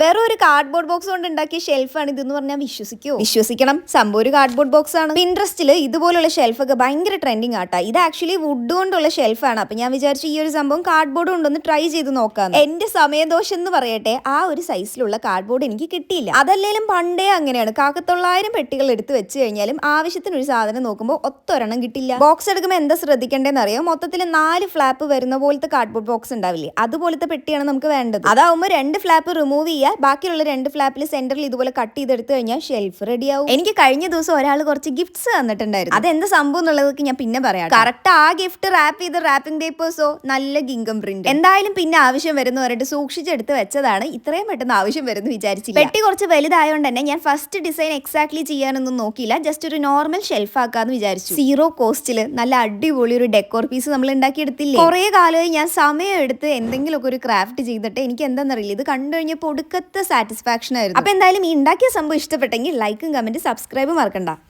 വേറെ ഒരു cardboard box കൊണ്ട് ഉണ്ടാക്കിയ ഷെൽഫാണ് ഇതെന്ന് പറഞ്ഞാൽ വിശ്വസിക്കോ. വിശ്വസിക്കണം. സംഭവം ഒരു കാർഡ്ബോർഡ് ബോക്സ് ആണ്. പിൻട്രസ്റ്റിൽ ഇതുപോലുള്ള ഷെൽഫൊക്കെ ഭയങ്കര ട്രെൻഡിങ് ആട്ടാ. ഇത് ആക്ച്വലി വുഡ് കൊണ്ടുള്ള ഷെൽഫാണ് അപ്പൊ ഞാൻ വിചാരിച്ചു ഈ ഒരു സംഭവം കാർഡ്ബോർഡ് കൊണ്ടൊന്ന് ട്രൈ ചെയ്ത് നോക്കാം എന്റെ സമയദോഷം എന്ന് പറയട്ടെ ആ ഒരു സൈസിലുള്ള കാർഡ്ബോർഡ് എനിക്ക് കിട്ടിയില്ല. അതല്ലേലും പണ്ടേ അങ്ങനെയാണ്. കാക്കത്തൊള്ളായിരം പെട്ടികൾ എടുത്ത് വെച്ച് കഴിഞ്ഞാലും ആവശ്യത്തിന് ഒരു സാധനം നോക്കുമ്പോൾ ഒത്തൊരെണ്ണം കിട്ടില്ല. ബോക്സ് എടുക്കുമ്പോൾ എന്താ ശ്രദ്ധിക്കേണ്ടതെന്ന് അറിയാം? മൊത്തത്തിൽ നാല് ഫ്ലാപ്പ് വരുന്ന പോലത്തെ കാർഡ്ബോർഡ് ബോക്സ് ഉണ്ടാവില്ലേ? അതുപോലത്തെ പെട്ടിയാണ് നമുക്ക് വേണ്ടത്. അതാവുമ്പോൾ രണ്ട് ഫ്ലാപ്പ് റിമൂവ് ചെയ്യുക ബാക്കിയുള്ള രണ്ട് ഫ്ലാപ്പിൽ സെന്ററിൽ ഇതുപോലെ കട്ട് ചെയ്തെടുത്ത് കഴിഞ്ഞാൽ ഷെൽഫ് റെഡിയാവും എനിക്ക് കഴിഞ്ഞ ദിവസം ഒരാൾ കുറച്ച് ഗിഫ്റ്റ്സ് തന്നിട്ടുണ്ടായിരുന്നു. അതെന്താ സംഭവം എന്നുള്ളതൊക്കെ ഞാൻ പിന്നെ പറയാം കറക്റ്റ് ആ ഗിഫ്റ്റ് റാപ്പ് ചെയ്ത് റാപ്പിംഗ് പേപ്പേഴ്സോ നല്ല ഗിങ്കം പ്രിന്റ് എന്തായാലും പിന്നെ ആവശ്യം വരുന്ന പറഞ്ഞിട്ട് സൂക്ഷിച്ചെടുത്ത് വെച്ചതാണ്. ഇത്രയും പെട്ടെന്ന് ആവശ്യം വരുന്നു വിചാരിച്ചില്ല. പെട്ടി കുറച്ച് വലുതായതുകൊണ്ട് തന്നെ ഞാൻ ഫസ്റ്റ് ഡിസൈൻ എക്സാക്ട്ലി ചെയ്യാനൊന്നും നോക്കിയില്ല. ജസ്റ്റ് ഒരു നോർമൽ ഷെൽഫ് ആക്കാന്ന് വിചാരിച്ചു. സീറോ കോസ്റ്റിൽ നല്ല അടിപൊളി ഒരു ഡെക്കോർ പീസ് നമ്മൾ ഉണ്ടാക്കിയെടുത്തില്ലേ? കുറേ കാലമായി ഞാൻ സമയം എടുത്ത് എന്തെങ്കിലുമൊക്കെ ഒരു ക്രാഫ്റ്റ് ചെയ്തിട്ട് എനിക്ക് എന്താണെന്നറിയില്ല ഇത് കണ്ടു കഴിഞ്ഞപ്പോൾ ഒടുക്കത്തെ സാറ്റിസ്ഫാക്ഷൻ ആയിരുന്നു. അപ്പോൾ എന്തായാലും ഈ ഉണ്ടാക്കിയ സംഭവം ഇഷ്ടപ്പെട്ടെങ്കിൽ ലൈക്കും കമന്റ് സബ്സ്ക്രൈബും മറക്കണ്ട.